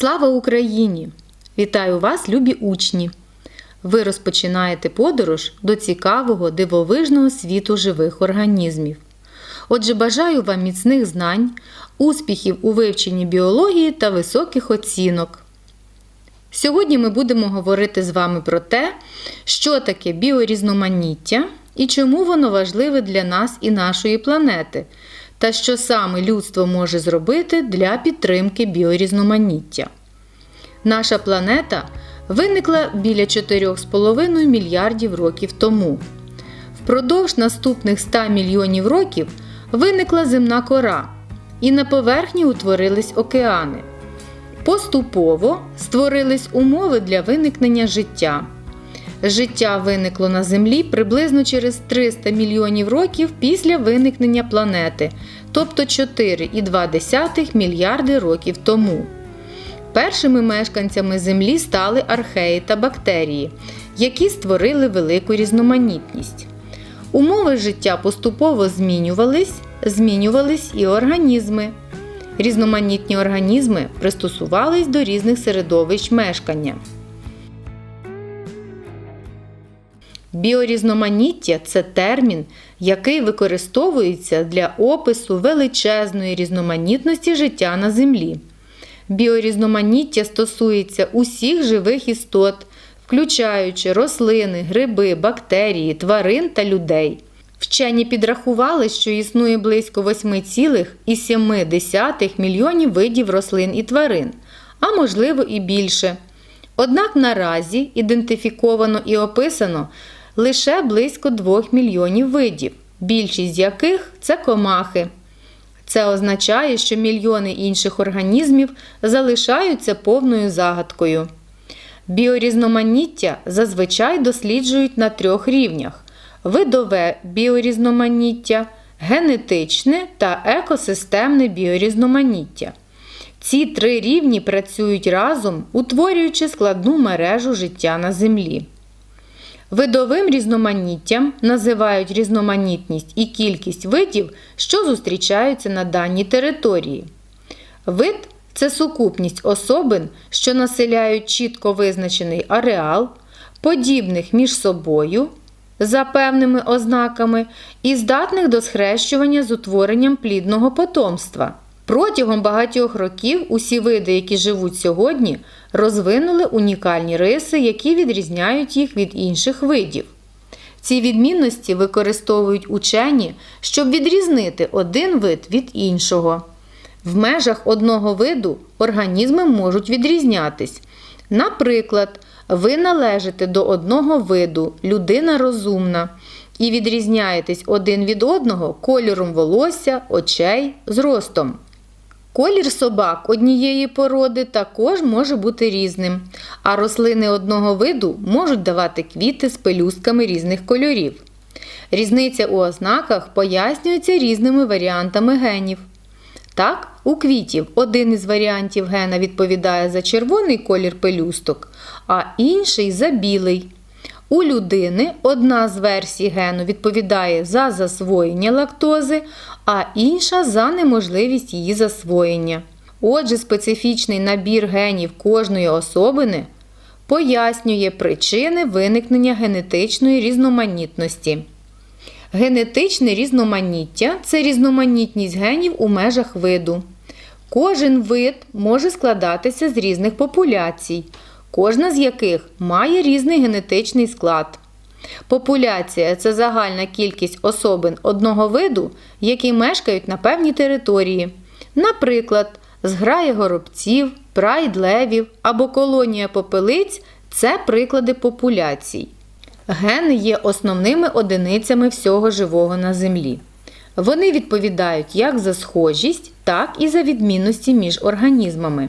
Слава Україні! Вітаю вас, любі учні! Ви розпочинаєте подорож до цікавого дивовижного світу живих організмів. Отже, бажаю вам міцних знань, успіхів у вивченні біології та високих оцінок. Сьогодні ми будемо говорити з вами про те, що таке біорізноманіття і чому воно важливе для нас і нашої планети, та що саме людство може зробити для підтримки біорізноманіття. Наша планета виникла біля 4,5 мільярдів років тому. Впродовж наступних 100 мільйонів років виникла земна кора, і на поверхні утворились океани. Поступово створились умови для виникнення життя. Життя виникло на Землі приблизно через 300 мільйонів років після виникнення планети, тобто 4,2 мільярди років тому. Першими мешканцями Землі стали археї та бактерії, які створили велику різноманітність. Умови життя поступово змінювались, змінювались і організми. Різноманітні організми пристосувались до різних середовищ мешкання. Біорізноманіття це термін, який використовується для опису величезної різноманітності життя на Землі. Біорізноманіття стосується усіх живих істот, включаючи рослини, гриби, бактерії, тварин та людей. Вчені підрахували, що існує близько 8,7 мільйонів видів рослин і тварин, а можливо і більше. Однак наразі ідентифіковано і описано лише близько 2 мільйонів видів, більшість з яких це комахи. Це означає, що мільйони інших організмів залишаються повною загадкою. Біорізноманіття зазвичай досліджують на трьох рівнях: видове біорізноманіття, генетичне та екосистемне біорізноманіття. Ці три рівні працюють разом, утворюючи складну мережу життя на Землі. Видовим різноманіттям називають різноманітність і кількість видів, що зустрічаються на даній території. Вид це сукупність особин, що населяють чітко визначений ареал, подібних між собою за певними ознаками і здатних до схрещування з утворенням плідного потомства. Протягом багатьох років усі види, які живуть сьогодні, розвинули унікальні риси, які відрізняють їх від інших видів. Ці відмінності використовують учені, щоб відрізнити один вид від іншого. В межах одного виду організми можуть відрізнятись. Наприклад, ви належите до одного виду людина розумна і відрізняєтесь один від одного кольором волосся, очей, зростом. Колір собак однієї породи також може бути різним, а рослини одного виду можуть давати квіти з пелюстками різних кольорів. Різниця у ознаках пояснюється різними варіантами генів. Так, у квітів один із варіантів гена відповідає за червоний колір пелюсток, а інший за білий. У людини одна з версій гену відповідає за засвоєння лактози, а інша за неможливість її засвоєння. Отже, специфічний набір генів кожної особини пояснює причини виникнення генетичної різноманітності. Генетичне різноманіття це різноманітність генів у межах виду. Кожен вид може складатися з різних популяцій кожна з яких має різний генетичний склад. Популяція це загальна кількість особин одного виду, які мешкають на певній території. Наприклад, зграя горобців, прайд левів або колонія попелиць це приклади популяцій. Гени є основними одиницями всього живого на Землі. Вони відповідають як за схожість, так і за відмінності між організмами.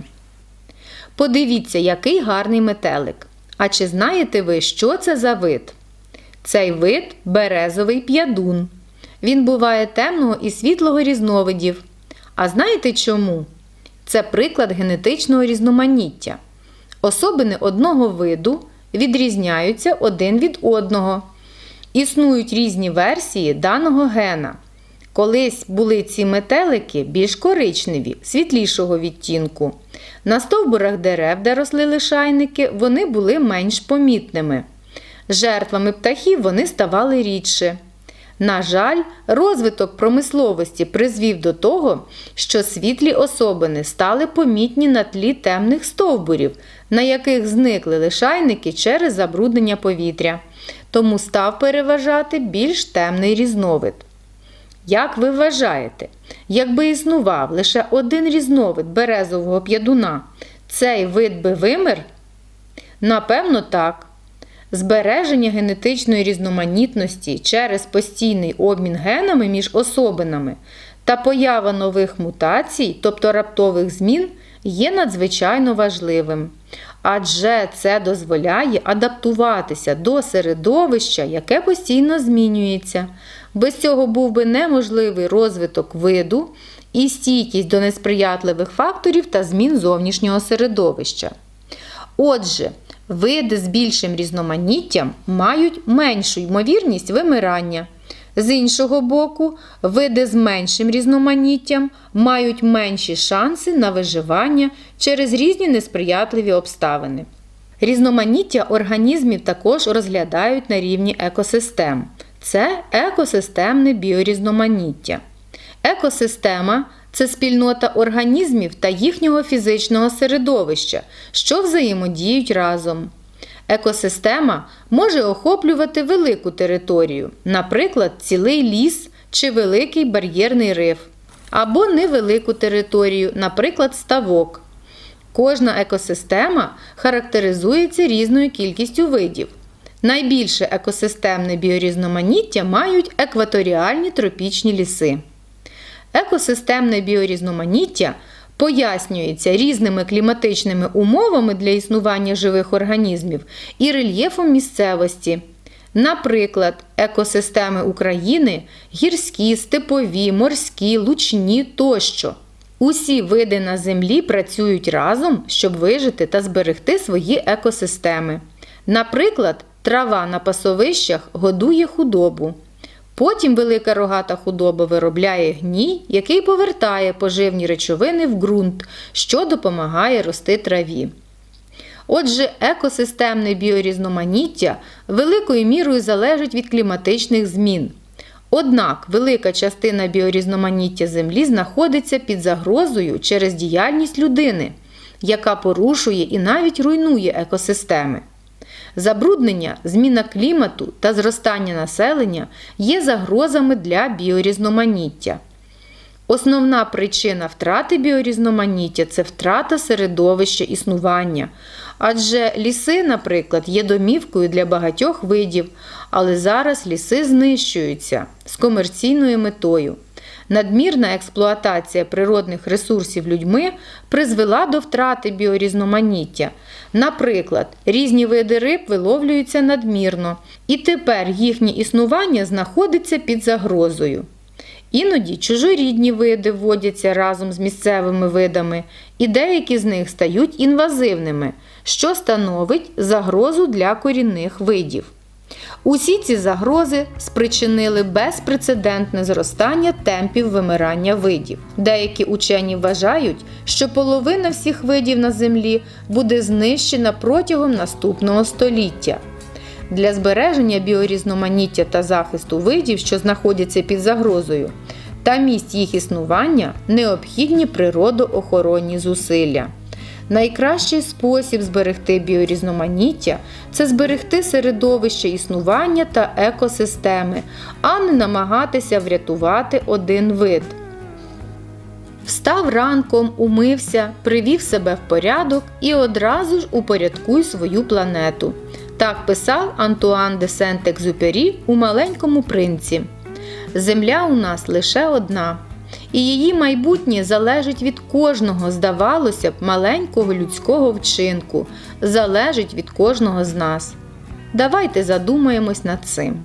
Подивіться, який гарний метелик. А чи знаєте ви, що це за вид? Цей вид березовий п'ядун. Він буває темного і світлого різновидів. А знаєте чому? Це приклад генетичного різноманіття. Особини одного виду відрізняються один від одного. Існують різні версії даного гена. Колись були ці метелики більш коричневі, світлішого відтінку. На стовбурах дерев, де росли лишайники, вони були менш помітними. Жертвами птахів вони ставали рідше. На жаль, розвиток промисловості призвів до того, що світлі особини стали помітні на тлі темних стовбурів, на яких зникли лишайники через забруднення повітря, тому став переважати більш темний різновид. Як ви вважаєте, якби існував лише один різновид березового п'ядуна, цей вид би вимер? Напевно, так. Збереження генетичної різноманітності через постійний обмін генами між особинами та поява нових мутацій, тобто раптових змін, є надзвичайно важливим. Адже це дозволяє адаптуватися до середовища, яке постійно змінюється. Без цього був би неможливий розвиток виду і стійкість до несприятливих факторів та змін зовнішнього середовища. Отже, види з більшим різноманіттям мають меншу ймовірність вимирання. З іншого боку, види з меншим різноманіттям мають менші шанси на виживання через різні несприятливі обставини. Різноманіття організмів також розглядають на рівні екосистем. Це екосистемне біорізноманіття. Екосистема це спільнота організмів та їхнього фізичного середовища, що взаємодіють разом. Екосистема може охоплювати велику територію, наприклад, цілий ліс чи великий бар'єрний риф, або невелику територію, наприклад, ставок. Кожна екосистема характеризується різною кількістю видів. Найбільше екосистемне біорізноманіття мають екваторіальні тропічні ліси. Екосистемне біорізноманіття пояснюється різними кліматичними умовами для існування живих організмів і рельєфом місцевості. Наприклад, екосистеми України гірські, степові, морські, лучні тощо. Усі види на землі працюють разом, щоб вижити та зберегти свої екосистеми. Наприклад, трава на пасовищах годує худобу. Потім велика рогата худоба виробляє гній, який повертає поживні речовини в ґрунт, що допомагає рости траві. Отже, екосистемне біорізноманіття великою мірою залежить від кліматичних змін. Однак велика частина біорізноманіття Землі знаходиться під загрозою через діяльність людини, яка порушує і навіть руйнує екосистеми. Забруднення, зміна клімату та зростання населення є загрозами для біорізноманіття. Основна причина втрати біорізноманіття це втрата середовища існування. Адже ліси, наприклад, є домівкою для багатьох видів, але зараз ліси знищуються з комерційною метою. Надмірна експлуатація природних ресурсів людьми призвела до втрати біорізноманіття. Наприклад, різні види риб виловлюються надмірно, і тепер їхнє існування знаходиться під загрозою. Іноді чужорідні види вводяться разом з місцевими видами, і деякі з них стають інвазивними, що становить загрозу для корінних видів. Усі ці загрози спричинили безпрецедентне зростання темпів вимирання видів. Деякі учені вважають, що половина всіх видів на Землі буде знищена протягом наступного століття. Для збереження біорізноманіття та захисту видів, що знаходяться під загрозою, та місць їх існування необхідні природоохоронні зусилля. Найкращий спосіб зберегти біорізноманіття це зберегти середовище існування та екосистеми, а не намагатися врятувати один вид. Встав ранком, умився, привів себе в порядок і одразу ж упорядкуй свою планету. Так писав Антуан де Сент-Екзюпері у маленькому принці. Земля у нас лише одна і її майбутнє залежить від кожного, здавалося б, маленького людського вчинку, залежить від кожного з нас. Давайте задумаємось над цим.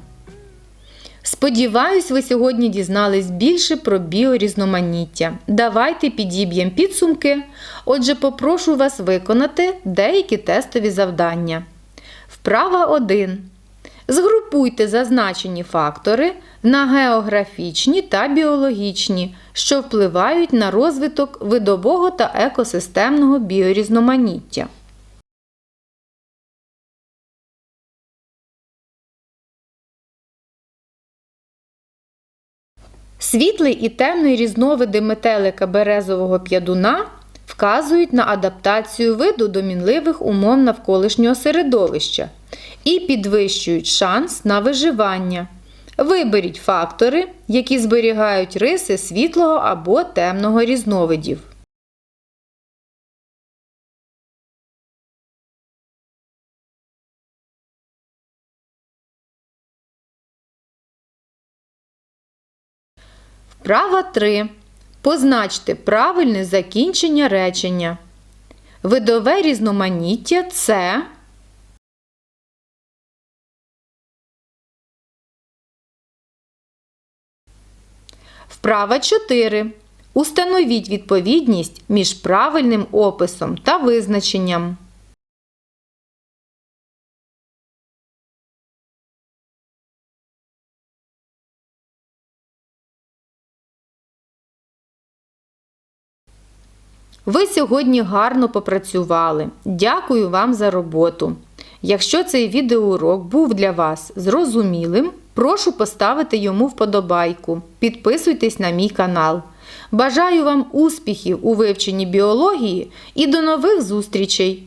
Сподіваюсь, ви сьогодні дізнались більше про біорізноманіття. Давайте підіб'ємо підсумки. Отже, попрошу вас виконати деякі тестові завдання. Вправа 1. Згрупуйте зазначені фактори на географічні та біологічні, що впливають на розвиток видового та екосистемного біорізноманіття. Світлий і темний різновиди метелика березового п'ядуна вказують на адаптацію виду до мінливих умов навколишнього середовища і підвищують шанс на виживання. Виберіть фактори, які зберігають риси світлого або темного різновидів. Вправа 3. Позначте правильне закінчення речення. Видове різноманіття це Вправа 4. Установіть відповідність між правильним описом та визначенням. Ви сьогодні гарно попрацювали. Дякую вам за роботу. Якщо цей відеоурок був для вас зрозумілим, прошу поставити йому вподобайку. Підписуйтесь на мій канал. Бажаю вам успіхів у вивченні біології і до нових зустрічей!